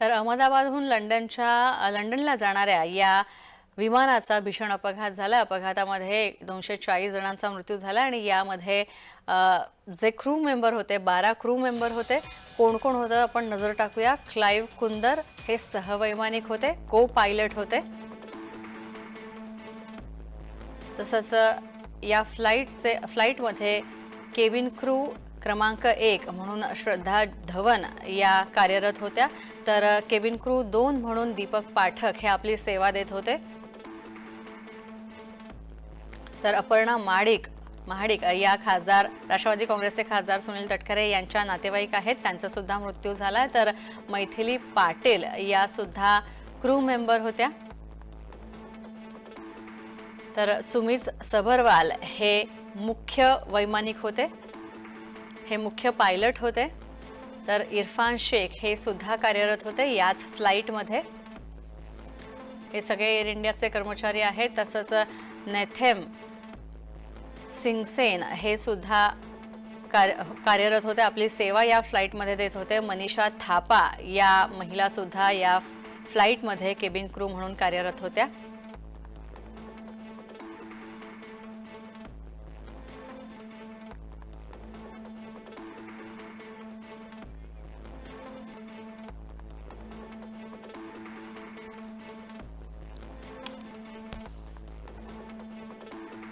तर अहमदाबादहून लंडनच्या लंडनला जाणाऱ्या या विमानाचा भीषण अपघात झाला. अपघातामध्ये दोनशे चाळीस जणांचा मृत्यू झाला आणि यामध्ये जे क्रू मेंबर होते बारा क्रू मेंबर होते. कोण कोण होतं आपण नजर टाकूया. क्लाइव्ह कुंदर हे सहवैमानिक होते को पायलट होते. तसंच या फ्लाईटचे फ्लाईटमध्ये केबिन क्रू क्रमांक एक म्हणून श्रद्धा धवन या कार्यरत होत्या. तर केबिन क्रू दोन म्हणून दीपक पाठक हे आपली सेवा देत होते. तर अपर्णा माडिक महाडिक या खासदार राष्ट्रवादी काँग्रेसचे खासदार सुनील तटकरे यांच्या नातेवाईक आहेत. त्यांचा सुद्धा मृत्यू आहे तर मैथिली पाटील या सुद्धा क्रू मेंबर होत्या. तर सुमित सबरवाल हे मुख्य वैमानिक होते. हे मुख्य पायलट होते. तर इरफान शेख हे सुद्धा कार्यरत होते याच फ्लाईटमध्ये हे सगळे एअर इंडियाचे कर्मचारी आहेत. तसंच नेथेम सिंगसेन हे सुद्धा कार्य कार्यरत होते. आपली सेवा या फ्लाईटमध्ये देत होते. मनीषा थापा या महिलासुद्धा या फ्लाईटमध्ये केबिन क्रू म्हणून कार्यरत होत्या.